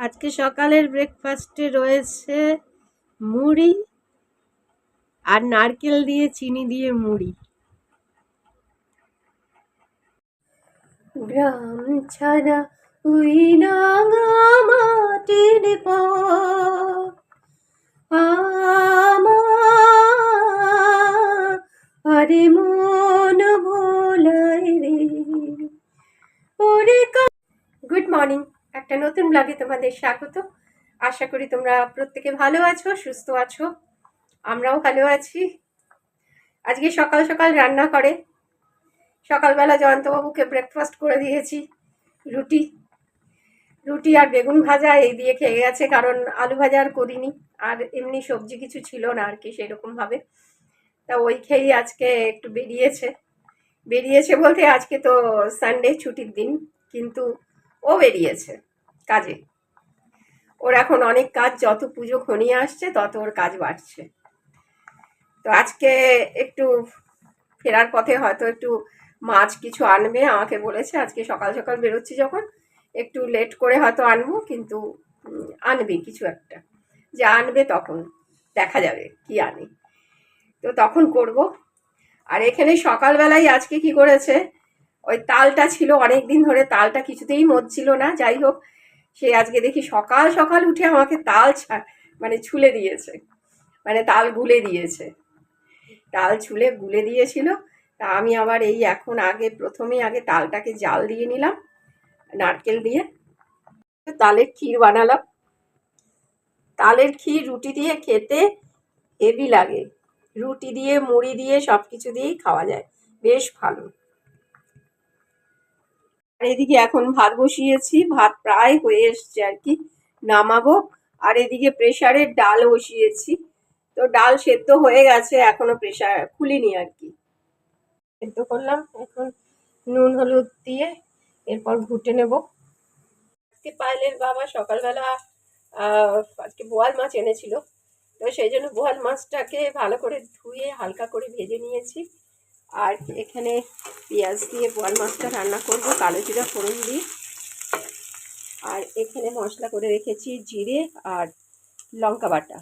আজকে সকালের ব্রেকফাস্টে রয়েছে মুড়ি আর নারকেল দিয়ে চিনি দিয়ে মুড়ি। গ্রাম ছাড়া উই মাটির আমার আরে মন ভোলাই রে। গুড মর্নিং একটা নতুন ব্লগে তোমাদের স্বাগত। আশা করি তোমরা প্রত্যেকে ভালো আছো, সুস্থ আছো, আমরাও ভালো আছি। আজকে সকাল সকাল রান্না করে। সকালবেলা জয়ন্তবাবুকে ব্রেকফাস্ট করে দিয়েছি, রুটি। রুটি আর বেগুন ভাজা এই দিয়ে খেয়ে গেছে, কারণ আলু ভাজা আর করিনি, আর এমনি সবজি কিছু ছিল না আর কি সেরকমভাবে। তা ওই খেয়েই আজকে একটু বেরিয়েছে। বেরিয়েছে বলতে আজকে তো সানডে ছুটির দিন, কিন্তু ও বেরিয়েছে, কাজে। ওর এখন অনেক কাজ, যত পুজো ঘনিয়ে আসছে, তত ওর কাজ বাড়ছে। তো আজকে একটু ফেরার পথে হয়তো একটু মাছ কিছু আনবে, আমাকে বলেছে, আজকে সকাল সকাল বেরোচ্ছি যখন, একটু লেট করে হয়তো আনব, কিন্তু আনবে কিছু একটা। যে আনবে তখন, দেখা যাবে কি আনে। তো তখন করব। আর এখানে সকালবেলায় আজকে কি করেছে ওই তালটা ছিল অনেক দিন ধরে, তালটা কিছুতেই মরছিল না। যাই হোক, সে আজকে দেখি সকাল সকাল উঠে আমাকে তাল মানে ছুলে দিয়েছে। মানে তাল গুলে দিয়েছে। তাল ছুলে গুলে দিয়েছিল। তা আমি আবার এই এখন আগে প্রথমেই আগে তালটাকে জাল দিয়ে নিলাম, নারকেল দিয়ে। তালের ক্ষীর বানালাম। তালের ক্ষীর রুটি দিয়ে খেতে হেভি লাগে। রুটি দিয়ে, মুড়ি দিয়ে সব কিছু দিয়েই খাওয়া যায়। বেশ ভালো। আর এদিকে এখন ভাত বসিয়েছি, ভাত প্রায় হয়ে এসছে আর কি, নামাবো। আর এদিকে প্রেশারের ডাল বসিয়েছি। তো ডাল সেদ্ধ হয়ে গেছে, এখনও প্রেশার খুলিনি আর কি। সেদ্ধ করলাম, এখন নুন, হলুদ দিয়ে এরপর ঘুটে নেব। আজকে পায়েলের বাবা সকালবেলা আজকে বোয়াল মাছ এনেছিল। তো সেই জন্য বোয়াল মাছটাকে ভালো করে ধুয়ে হালকা করে ভেজে নিয়েছি। আর এখানে পেঁয়াজ দিয়ে বোয়াল মাছটা রান্না করব, কালো জিরা, ফোড়ন দিয়ে। আর এখানে মশলা করে রেখেছি জিরে আর লঙ্কা বাটা।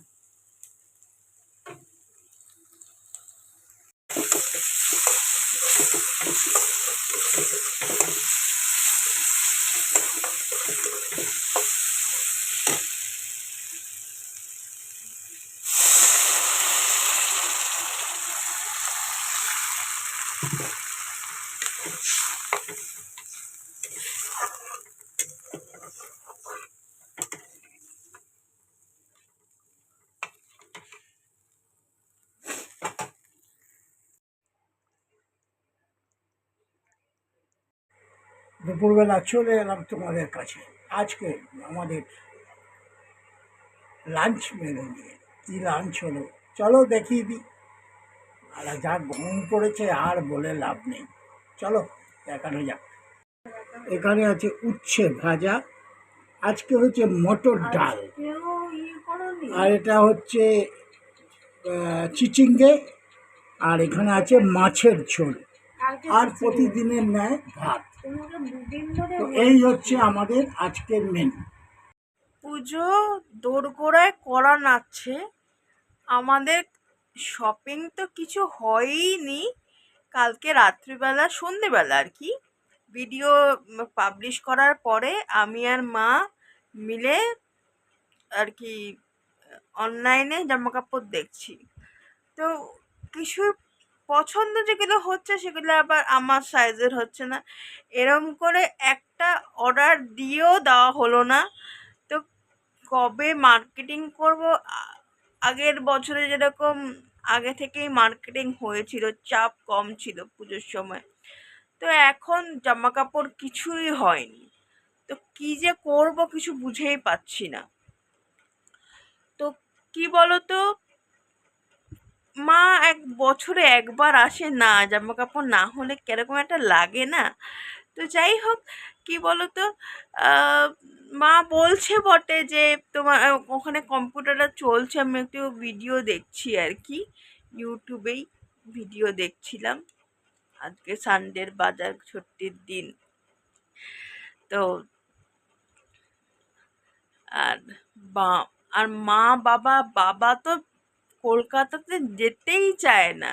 দুপুরবেলা চলে এলাম তোমাদের কাছে। আজকে আমাদের লাঞ্চ মেনু নিয়ে। কী লাঞ্চ হলো? চলো দেখিয়ে দিই। আর যা গরম পড়েছে আর বলে লাভ নেই। চলো দেখানো যাক। এখানে আছে উচ্ছে ভাজা আজকে হচ্ছে মটর ডাল। আর এটা হচ্ছে চিচিঙ্গে আর এখানে আছে মাছের ঝোল। আর প্রতিদিনের ন্যায় ভাত। তো এই হচ্ছে আমাদের আজকের মেনু পুজো দোরগোড়ায় করা নাচ্ছে। আমাদের শপিং তো কিছু হয়ইনি। কালকে রাত্রিবেলা সন্ধেবেলা আর কি। ভিডিও পাবলিশ করার পরে আমি আর মা মিলে আর কি অনলাইনে জামা কাপড় দেখছি। তো কিছু পছন্দ যেগুলো হচ্ছে সেগুলো আবার আমার সাইজের হচ্ছে না। এরম করে একটা অর্ডার দিয়েও দেওয়া হলো না। তো কবে মার্কেটিং করব? আগের বছরে যেরকম আগে থেকেই মার্কেটিং হয়েছিল, চাপ কম ছিল পুজোর সময়। তো এখন জামা কাপড় কিছুই হয়নি। তো কি যে করব কিছু বুঝেই পাচ্ছি না। তো কি বলতো? মা এক বছরে একবার আসে না জামা কাপড় না হলে কীরকম একটা লাগে না? তো যাই হোক, কি বলতো? মা বলছে বটে যে তোমার ওখানে কম্পিউটারটা চলছে, আমি একটু ভিডিও দেখছি আর কি। ইউটিউবেই ভিডিও দেখছিলাম। আজকে সানডের বাজার ছুটির দিন। তো আর বা, আর মা বাবা বাবা তো কলকাতাতে যেতেই চায় না।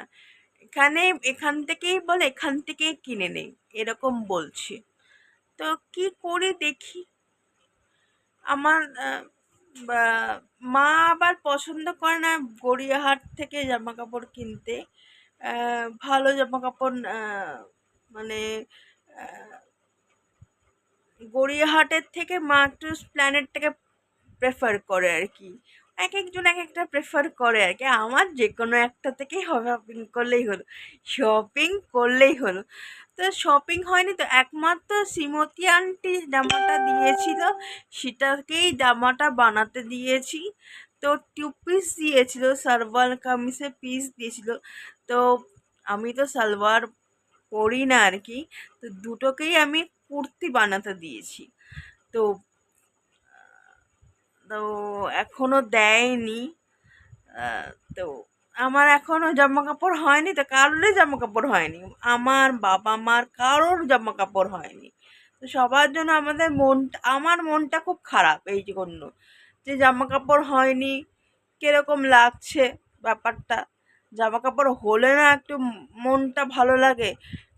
এখানে, এখান থেকেই বলে, এখান থেকেই কিনে নেই, এরকম বলছে। তো কি করি দেখি? আমার মা আবার পছন্দ করে না গড়িয়াহাট থেকে জামা কাপড় কিনতে ভালো জামা কাপড় মানে গড়িয়াহাটের থেকে মা একটু প্ল্যানেটটাকে প্রেফার করে আর কি। এক একজন এক একটা প্রেফার করে আর কি। আমার যে কোনো একটা থেকেই শপিং করলেই হলো। শপিং করলেই হলো। তো শপিং হয়নি তো, একমাত্র শ্রীমতী আন্টি জামাটা দিয়েছিল, সেটাকেই জামাটা বানাতে দিয়েছি। তো টু পিস দিয়েছিল, সালোয়ার কামিজে পিস দিয়েছিল। তো আমি তো সালোয়ার পরি না আর কি। তো দুটোকেই আমি কুর্তি বানাতে দিয়েছি। তো তো এখনও দেয়নি। তো আমার এখনও জামা কাপড় হয়নি, তো কারোরই জামা কাপড় হয়নি। আমার বাবা মার কারোর জামা কাপড় হয়নি। তো সবার জন্য আমাদের মন, আমার মনটা খুব খারাপ এই জন্য। যে জামা কাপড় হয়নি, কীরকম লাগছে ব্যাপারটা? জামা কাপড় হলে না একটু মনটা ভালো লাগে।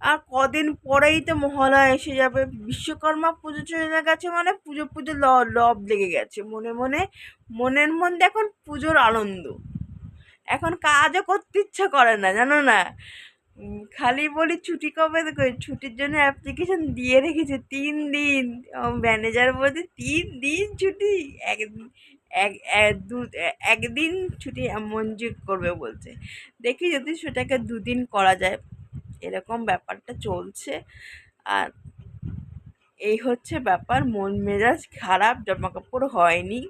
আর কদিন পরেই তো মহালয়া এসে যাবে। বিশ্বকর্মা পুজো চলে গেছে মানে পুজো পুজো লব লেগে গেছে। মনে মনে, মনের মধ্যে এখন পুজোর আনন্দ। এখন কাজও করতে ইচ্ছা করে না, জানো না? খালি বলি ছুটি কবে ছুটির জন্য অ্যাপ্লিকেশন দিয়ে রেখেছে। তিন দিন। ম্যানেজার বলছে, তিন দিন ছুটি? এক এক দু, একদিন ছুটি মঞ্জুর করবে বলছে। দেখি যদি সেটাকে দুদিন করা যায়। এরকম ব্যাপারটা চলছে। আর এই হচ্ছে ব্যাপার, মন মেজাজ খারাপ জামা কাপড় হয়নি।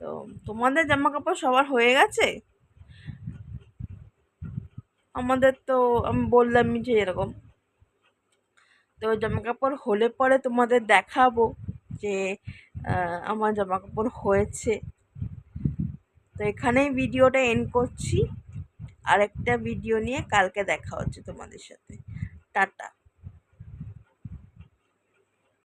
তো তোমাদের জামা কাপড় সবার হয়ে গেছে? আমাদের তো, আমি বললামই যে এরকম। তো জামা কাপড় হলে পরে তোমাদের দেখাবো যে আমার জামা কাপড় হয়েছে। তো এখানেই ভিডিওটা এন্ড করছি। আরেকটা ভিডিও নিয়ে কালকে দেখা হচ্ছে তোমাদের সাথে। টাটা।